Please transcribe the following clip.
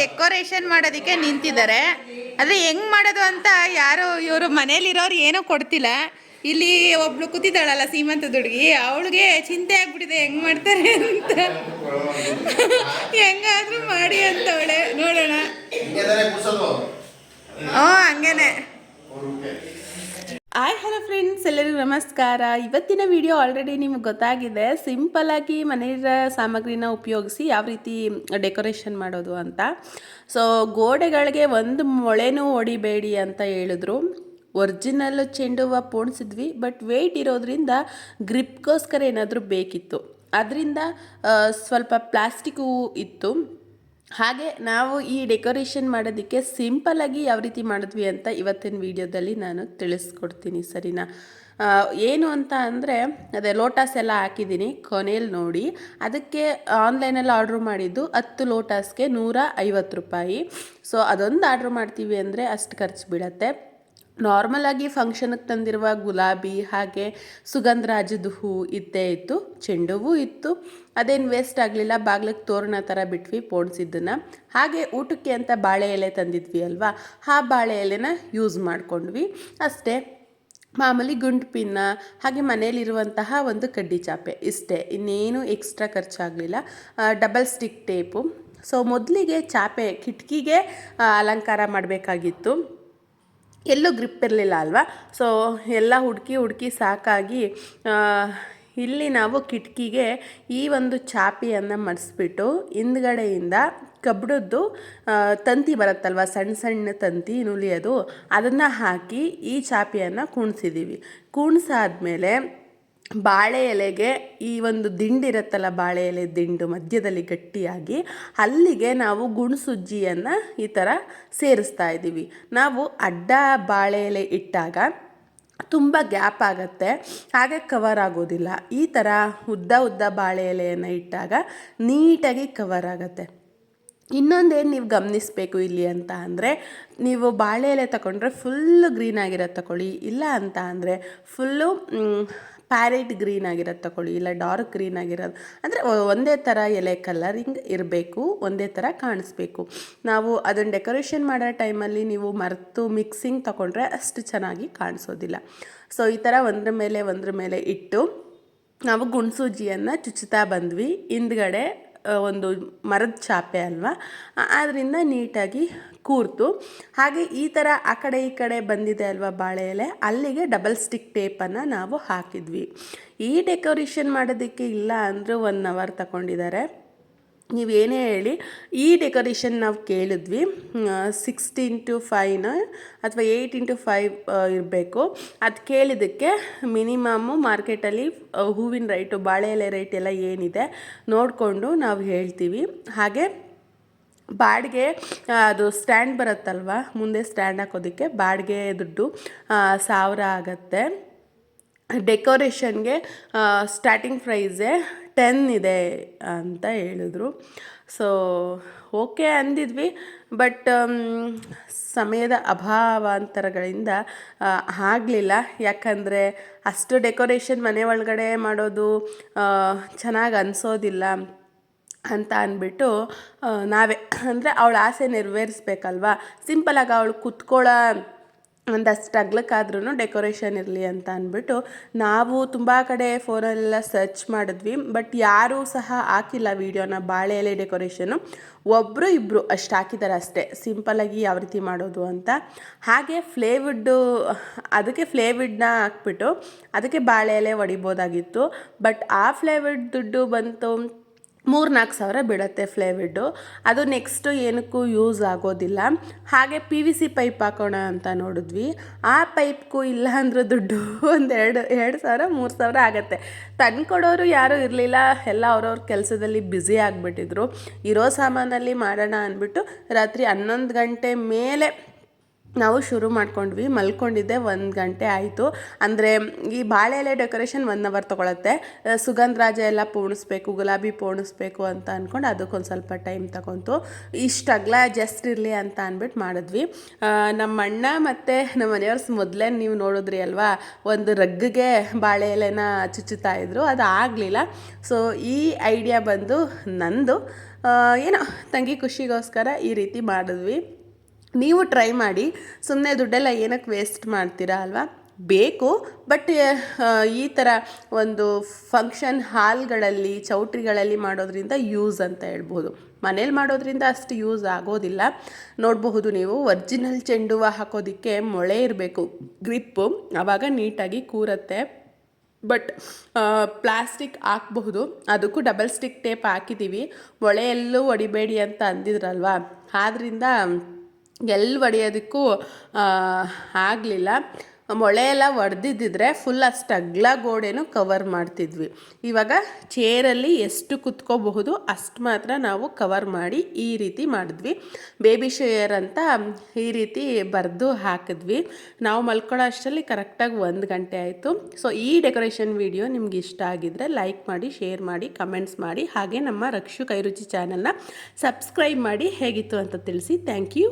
Decoration ಮಾಡೋದಕ್ಕೆ ನಿಂತಿದ್ದಾರೆ. ಆದರೆ ಹೆಂಗ್ ಮಾಡೋದು ಅಂತ ಯಾರು ಇವರು ಮನೇಲಿರೋರು ಏನೂ ಕೊಡ್ತಿಲ್ಲ. ಇಲ್ಲಿ ಒಬ್ಳು ಕೂತಿದ್ದಾಳಲ್ಲ ಸೀಮಂತ ದುಡ್ಗಿ ಅವಳಿಗೆ ಚಿಂತೆ ಆಗ್ಬಿಟ್ಟಿದೆ ಹೆಂಗ್ ಮಾಡ್ತಾರೆ ಅಂತ. ಹೆಂಗಾದ್ರೂ ಮಾಡಿ ಅಂತವಳೆ. ನೋಡೋಣ. ಹ್ಞೂ ಹಂಗೇನೆ. ಹಾಯ್ ಹಲೋ ಫ್ರೆಂಡ್ಸ್ ಎಲ್ಲರಿಗೂ ನಮಸ್ಕಾರ. ಇವತ್ತಿನ ವಿಡಿಯೋ ಆಲ್ರೆಡಿ ನಿಮ್ಗೆ ಗೊತ್ತಾಗಿದೆ. ಸಿಂಪಲ್ಲಾಗಿ ಮನೆಯ ಸಾಮಗ್ರಿನ ಉಪಯೋಗಿಸಿ ಯಾವ ರೀತಿ ಡೆಕೋರೇಷನ್ ಮಾಡೋದು ಅಂತ. ಸೊ ಗೋಡೆಗಳಿಗೆ ಒಂದು ಮೊಳೆನೂ ಹೊಡಿಬೇಡಿ ಅಂತ ಹೇಳಿದ್ರು. ಒರಿಜಿನಲ್ ಚೆಂಡು ಹೂವು ಪೋಣಿಸಿದ್ವಿ ಬಟ್ ವೆಯ್ಟ್ ಇರೋದ್ರಿಂದ ಗ್ರಿಪ್ಗೋಸ್ಕರ ಏನಾದರೂ ಬೇಕಿತ್ತು. ಅದರಿಂದ ಸ್ವಲ್ಪ ಪ್ಲಾಸ್ಟಿಕ್ ಇತ್ತು. ಹಾಗೆ ನಾವು ಈ ಡೆಕೋರೇಷನ್ ಮಾಡೋದಕ್ಕೆ ಸಿಂಪಲಾಗಿ ಯಾವ ರೀತಿ ಮಾಡಿದ್ವಿ ಅಂತ ಇವತ್ತಿನ ವಿಡಿಯೋದಲ್ಲಿ ನಾನು ತಿಳಿಸ್ಕೊಡ್ತೀನಿ, ಸರಿನಾ? ಏನು ಅಂತ ಅಂದರೆ, ಅದೇ ಲೋಟಸ್ ಎಲ್ಲ ಹಾಕಿದ್ದೀನಿ ಕೊನೆಯಲ್ಲಿ ನೋಡಿ. ಅದಕ್ಕೆ ಆನ್ಲೈನಲ್ಲಿ ಆರ್ಡ್ರ್ ಮಾಡಿದ್ದು ಹತ್ತು ಲೋಟಸ್ಗೆ ನೂರ ಐವತ್ತು ರೂಪಾಯಿ. ಸೊ ಅದೊಂದು ಆರ್ಡ್ರ್ ಮಾಡ್ತೀವಿ ಅಂದರೆ ಅಷ್ಟು ಖರ್ಚು ಬೀಳತ್ತೆ. ನಾರ್ಮಲ್ ಆಗಿ ಫಂಕ್ಷನ್ಗೆ ತಂದಿರುವ ಗುಲಾಬಿ, ಹಾಗೆ ಸುಗಂಧರಾಜದ ಹೂ ಇದ್ದೇ ಇತ್ತು ಚೆಂಡು ಹೂ ಇತ್ತು. ಅದೇನು ವೇಸ್ಟ್ ಆಗಲಿಲ್ಲ, ಬಾಗ್ಲಿಗೆ ತೋರಣ ಥರ ಬಿಟ್ವಿ ಪೋಣಿಸಿದ್ದನ್ನು. ಹಾಗೆ ಊಟಕ್ಕೆ ಅಂತ ಬಾಳೆ ಎಲೆ ತಂದಿದ್ವಿ ಅಲ್ವಾ, ಆ ಬಾಳೆ ಎಲೆನ ಯೂಸ್ ಮಾಡಿಕೊಂಡ್ವಿ. ಅಷ್ಟೇ, ಮಾಮೂಲಿ ಗುಂಡು ಪಿನ್ನ, ಹಾಗೆ ಮನೇಲಿರುವಂತಹ ಒಂದು ಕಡ್ಡಿ ಚಾಪೆ, ಇಷ್ಟೇ, ಇನ್ನೇನು ಎಕ್ಸ್ಟ್ರಾ ಖರ್ಚಾಗಲಿಲ್ಲ. ಡಬಲ್ ಸ್ಟಿಕ್ ಟೇಪು ಸೊ ಮೊದಲಿಗೆ ಚಾಪೆ ಕಿಟಕಿಗೆ ಅಲಂಕಾರ ಮಾಡಬೇಕಾಗಿತ್ತು. ಎಲ್ಲೂ ಗ್ರಿಪ್ ಇರಲಿಲ್ಲ ಅಲ್ವಾ? ಸೊ ಎಲ್ಲ ಹುಡುಕಿ ಹುಡುಕಿ ಸಾಕಾಗಿ ಇಲ್ಲಿ ನಾವು ಕಿಟಕಿಗೆ ಈ ಒಂದು ಚಾಪಿಯನ್ನು ಮಡಿಸ್ಬಿಟ್ಟು ಹಿಂದ್ಗಡೆಯಿಂದ ಕಬ್ಬಿಣದ್ದು ತಂತಿ ಬರುತ್ತಲ್ವ? ಸಣ್ಣ ಸಣ್ಣ ತಂತಿ ನುಲಿಯೋದು. ಅದನ್ನು ಹಾಕಿ ಈ ಚಾಪಿಯನ್ನು ಕೂಣಿಸಿದ್ದೀವಿ ಕುಣಿಸಾದ್ಮೇಲೆ ಬಾಳೆ ಎಲೆಗೆ ಈ ಒಂದು ದಿಂಡಿರುತ್ತಲ್ಲ ಬಾಳೆ ಎಲೆ ದಿಂಡು ಮಧ್ಯದಲ್ಲಿ ಗಟ್ಟಿಯಾಗಿ, ಅಲ್ಲಿಗೆ ನಾವು ಗುಣಸುಜ್ಜಿಯನ್ನು ಈ ಥರ ಸೇರಿಸ್ತಾ ಇದ್ದೀವಿ. ನಾವು ಅಡ್ಡ ಬಾಳೆ ಎಲೆ ಇಟ್ಟಾಗ ತುಂಬ ಗ್ಯಾಪ್ ಆಗುತ್ತೆ, ಹಾಗೆ ಕವರ್ ಆಗೋದಿಲ್ಲ. ಈ ಥರ ಉದ್ದ ಉದ್ದ ಬಾಳೆ ಎಲೆಯನ್ನು ಇಟ್ಟಾಗ ನೀಟಾಗಿ ಕವರ್ ಆಗುತ್ತೆ. ಇನ್ನೊಂದೇನು ನೀವು ಗಮನಿಸಬೇಕು ಇಲ್ಲಿ ಅಂತ ಅಂದರೆ, ನೀವು ಬಾಳೆ ಎಲೆ ತಗೊಂಡ್ರೆ ಫುಲ್ಲು ಗ್ರೀನ್ ಆಗಿರೋದು ತಗೊಳ್ಳಿ ಇಲ್ಲ ಅಂತ ಅಂದರೆ ಫುಲ್ಲು ಪ್ಯಾರೆಟ್ ಗ್ರೀನ್ ಆಗಿರೋದು ತಗೊಳ್ಳಿ, ಇಲ್ಲ ಡಾರ್ಕ್ ಗ್ರೀನ್ ಆಗಿರೋದು. ಅಂದರೆ ಒಂದೇ ಥರ ಎಲೆ ಕಲರಿಂಗ್ ಇರಬೇಕು, ಒಂದೇ ಥರ ಕಾಣಿಸ್ಬೇಕು. ನಾವು ಅದನ್ನು ಡೆಕೋರೇಷನ್ ಮಾಡೋ ಟೈಮಲ್ಲಿ ನೀವು ಮರೆತು ಮಿಕ್ಸಿಂಗ್ ತಗೊಂಡ್ರೆ ಅಷ್ಟು ಚೆನ್ನಾಗಿ ಕಾಣಿಸೋದಿಲ್ಲ. ಸೊ, ಈ ಥರ ಒಂದ್ರ ಮೇಲೆ ಒಂದ್ರ ಮೇಲೆ ಇಟ್ಟು ನಾವು ಗುಣಸೂಜಿಯನ್ನು ಚುಚ್ಚುತ್ತಾ ಬಂದ್ವಿ. ಹಿಂದ್ಗಡೆ ಒಂದು ಮರದ ಚಾಪೆ ಅಲ್ವಾ? ಆದ್ದರಿಂದ ನೀಟಾಗಿ ಕೂರ್ತು. ಹಾಗೆ ಈ ಥರ ಆ ಕಡೆ ಈ ಕಡೆ ಬಂದಿದೆ ಅಲ್ವಾ ಬಾಳೆ ಎಲೆ? ಅಲ್ಲಿಗೆ ಡಬಲ್ ಸ್ಟಿಕ್ ಟೇಪನ್ನು ನಾವು ಹಾಕಿದ್ವಿ. ಈ ಡೆಕೋರೇಷನ್ ಮಾಡೋದಕ್ಕೆ ಇಲ್ಲ ಅಂದರೂ ಒನ್ ಅವರ್ ತಗೊಂಡಿದ್ದಾರೆ ನೀವೇನೇ ಹೇಳಿ, ಈ ಡೆಕೋರೇಷನ್ ನಾವು ಕೇಳಿದ್ವಿ. ಸಿಕ್ಸ್ಟಿ ಇಂಟು ಫೈವ್ನ ಅಥವಾ ಏಯ್ಟ್ ಇಂಟು ಫೈವ್ ಇರಬೇಕು. ಅದು ಕೇಳಿದ್ದಕ್ಕೆ ಮಿನಿಮಮ್ಮು ಮಾರ್ಕೆಟಲ್ಲಿ ಹೂವಿನ ರೈಟು ಬಾಳೆ ಎಲೆ ರೇಟ್ ಎಲ್ಲ ಏನಿದೆ ನೋಡಿಕೊಂಡು ನಾವು ಹೇಳ್ತೀವಿ. ಹಾಗೆ ಬಾಡಿಗೆ ಅದು ಸ್ಟ್ಯಾಂಡ್ ಬರುತ್ತಲ್ವ? ಮುಂದೆ ಸ್ಟ್ಯಾಂಡ್ ಹಾಕೋದಕ್ಕೆ ಬಾಡಿಗೆ ದುಡ್ಡು ಸಾವಿರ ಆಗತ್ತೆ. ಡೆಕೋರೇಷನ್ಗೆ ಸ್ಟಾರ್ಟಿಂಗ್ ಪ್ರೈಸೇ ಟೆನ್ ಇದೆ ಅಂತ ಹೇಳಿದ್ರು. ಸೊ ಓಕೆ ಅಂದಿದ್ವಿ ಬಟ್ ಸಮಯದ ಅಭಾವಾಂತರಗಳಿಂದ ಆಗಲಿಲ್ಲ. ಯಾಕಂದರೆ ಅಷ್ಟು ಡೆಕೋರೇಷನ್ ಮನೆ ಒಳಗಡೆ ಮಾಡೋದು ಚೆನ್ನಾಗಿ ಅನಿಸೋದಿಲ್ಲ. ಅಂತ ಅಂದ್ಬಿಟ್ಟು ನಾವೇ. ಅಂದರೆ ಅವಳ ಆಸೆ ನೆರವೇರಿಸ್ಬೇಕಲ್ವಾ? ಸಿಂಪಲಾಗಿ ಅವಳು ಕುತ್ಕೊಳ್ಳೋ ಒಂದಷ್ಟು ಅಗ್ಲಕ್ಕಾದ್ರೂ ಡೆಕೋರೇಷನ್ ಇರಲಿ ಅಂತ ಅಂದ್ಬಿಟ್ಟು, ನಾವು ತುಂಬ ಕಡೆ ಫೋನಲ್ಲೆಲ್ಲ ಸರ್ಚ್ ಮಾಡಿದ್ವಿ. ಬಟ್ ಯಾರೂ ಸಹ ಹಾಕಿಲ್ಲ ವೀಡಿಯೋನ ಬಾಳೆ ಎಲೆ ಡೆಕೋರೇಷನು ಒಬ್ಬರು ಇಬ್ಬರು ಅಷ್ಟು ಹಾಕಿದ್ದಾರೆ ಅಷ್ಟೇ. ಸಿಂಪಲಾಗಿ ಯಾವ ರೀತಿ ಮಾಡೋದು ಅಂತ. ಹಾಗೆ ಫ್ಲೇವುಡ್ಡು ಅದಕ್ಕೆ ಫ್ಲೇವಿಡ್ನ ಹಾಕ್ಬಿಟ್ಟು, ಅದಕ್ಕೆ ಬಾಳೆ ಎಲೆ ಹೊಡಿಬೋದಾಗಿತ್ತು ಬಟ್ ಆ ಫ್ಲೇವಿಡ್ ದುಡ್ಡು ಬಂತು ಮೂರು ನಾಲ್ಕು ಸಾವಿರ ಬೀಳುತ್ತೆ ಫ್ಲೇವಿಡ್ಡು. ಅದು ನೆಕ್ಸ್ಟು ಏನಕ್ಕೂ ಯೂಸ್ ಆಗೋದಿಲ್ಲ. ಹಾಗೆ ಪಿ ವಿ ಸಿ ಪೈಪ್ ಹಾಕೋಣ ಅಂತ ನೋಡಿದ್ವಿ. ಆ ಪೈಪ್ಗೂ ಇಲ್ಲ ಅಂದ್ರೆ ದುಡ್ಡು ಒಂದು ಎರಡು ಎರಡು ಸಾವಿರ, ಮೂರು ಸಾವಿರ ಆಗುತ್ತೆ. ತಂದ್ಕೊಡೋರು ಯಾರೂ ಇರಲಿಲ್ಲ. ಎಲ್ಲ ಅವ್ರವ್ರ ಕೆಲಸದಲ್ಲಿ ಬ್ಯುಸಿ ಆಗಿಬಿಟ್ಟಿದ್ರು. ಇರೋ ಸಾಮಾನಲ್ಲಿ ಮಾಡೋಣ ಅಂದ್ಬಿಟ್ಟು ರಾತ್ರಿ ಹನ್ನೊಂದು ಗಂಟೆ ಮೇಲೆ ನಾವು ಶುರು ಮಾಡ್ಕೊಂಡ್ವಿ, ಮಲ್ಕೊಂಡಿದ್ದೆ ಒಂದು ಗಂಟೆ ಆಯಿತು. ಅಂದರೆ ಈ ಬಾಳೆ ಎಲೆ ಡೆಕೋರೇಷನ್ ಒನ್ ಅವರ್ ತೊಗೊಳತ್ತೆ. ಸುಗಂಧರಾಜ ಎಲ್ಲ ಪೋಣಿಸ್ಬೇಕು, ಗುಲಾಬಿ ಪೋಣಿಸ್ಬೇಕು ಅಂತ ಅಂದ್ಕೊಂಡು ಅದಕ್ಕೊಂದು ಸ್ವಲ್ಪ ಟೈಮ್ ತಗೊಂತು. ಇಷ್ಟು ಅಗ್ಲ ಜಸ್ಟ್ ಇರಲಿ ಅಂತ ಅಂದ್ಬಿಟ್ಟು ಮಾಡಿದ್ವಿ. ನಮ್ಮ ಅಣ್ಣ ಮತ್ತು ನಮ್ಮ ಮನೆಯವ್ರ ಮೊದಲೇ ನೀವು ನೋಡಿದ್ರಿ ಅಲ್ವಾ, ಒಂದು ರಗ್ಗಿಗೆ ಬಾಳೆ ಎಲೆನ ಚುಚ್ಚುತ್ತಾ ಇದ್ರು. ಅದು ಆಗಲಿಲ್ಲ. ಸೊ ಈ ಐಡಿಯಾ ಬಂದು ನಂದು. ಏನೋ, ತಂಗಿ ಖುಷಿಗೋಸ್ಕರ ಈ ರೀತಿ ಮಾಡಿದ್ವಿ. ನೀವು ಟ್ರೈ ಮಾಡಿ ಸುಮ್ಮನೆ ದುಡ್ಡೆಲ್ಲ ಏನಕ್ಕೆ ವೇಸ್ಟ್ ಮಾಡ್ತೀರಾ ಅಲ್ವಾ? ಬೇಕು ಬಟ್ ಈ ಥರ ಒಂದು ಫಂಕ್ಷನ್ ಹಾಲ್ಗಳಲ್ಲಿ ಚೌಟ್ರಿಗಳಲ್ಲಿ ಮಾಡೋದ್ರಿಂದ ಯೂಸ್ ಅಂತ ಹೇಳ್ಬೋದು. ಮನೇಲಿ ಮಾಡೋದ್ರಿಂದ ಅಷ್ಟು ಯೂಸ್ ಆಗೋದಿಲ್ಲ. ನೋಡಬಹುದು ನೀವು ಒರ್ಜಿನಲ್ ಚೆಂಡುವ ಹಾಕೋದಕ್ಕೆ ಮೊಳೆ ಇರಬೇಕು ಗ್ರಿಪ್ಪು ಆವಾಗ ನೀಟಾಗಿ ಕೂರತ್ತೆ. ಬಟ್ ಪ್ಲಾಸ್ಟಿಕ್ ಹಾಕಬಹುದು, ಅದಕ್ಕೂ ಡಬಲ್ ಸ್ಟಿಕ್ ಟೇಪ್ ಹಾಕಿದ್ದೀವಿ ಮೊಳೆಯಲ್ಲೂ ಹೊಡಿಬೇಡಿ ಅಂತ ಅಂದಿದ್ರಲ್ವಾ? ಆದ್ರಿಂದ ಎಲ್ಲಿ ಹೊಡೆಯೋದಕ್ಕೂ ಆಗಲಿಲ್ಲ. ಮೊಳೆ ಎಲ್ಲ ಒಡೆದಿದ್ದಿದ್ರೆ ಫುಲ್ ಅಷ್ಟು ಅಗ್ಲ ಗೋಡೆನೂ ಕವರ್ ಮಾಡ್ತಿದ್ವಿ. ಇವಾಗ ಚೇರಲ್ಲಿ ಎಷ್ಟು ಕುತ್ಕೋಬಹುದು ಅಷ್ಟು ಮಾತ್ರ ನಾವು ಕವರ್ ಮಾಡಿ ಈ ರೀತಿ ಮಾಡಿದ್ವಿ. ಬೇಬಿ ಶೇರ್ ಅಂತ ಈ ರೀತಿ ಬರೆದು ಹಾಕಿದ್ವಿ. ನಾವು ಮಲ್ಕೊಳ್ಳೋ ಅಷ್ಟರಲ್ಲಿ ಕರೆಕ್ಟಾಗಿ ಒಂದು ಗಂಟೆ ಆಯಿತು. ಸೊ ಈ ಡೆಕೋರೇಷನ್ ವಿಡಿಯೋ ನಿಮ್ಗೆ ಇಷ್ಟ ಆಗಿದ್ರೆ ಲೈಕ್ ಮಾಡಿ ಶೇರ್ ಮಾಡಿ ಕಮೆಂಟ್ಸ್ ಮಾಡಿ. ಹಾಗೆ ನಮ್ಮ ರಕ್ಷು ಕೈರುಚಿ ಚಾನಲ್ನ ಸಬ್ಸ್ಕ್ರೈಬ್ ಮಾಡಿ. ಹೇಗಿತ್ತು ಅಂತ ತಿಳಿಸಿ. Thank you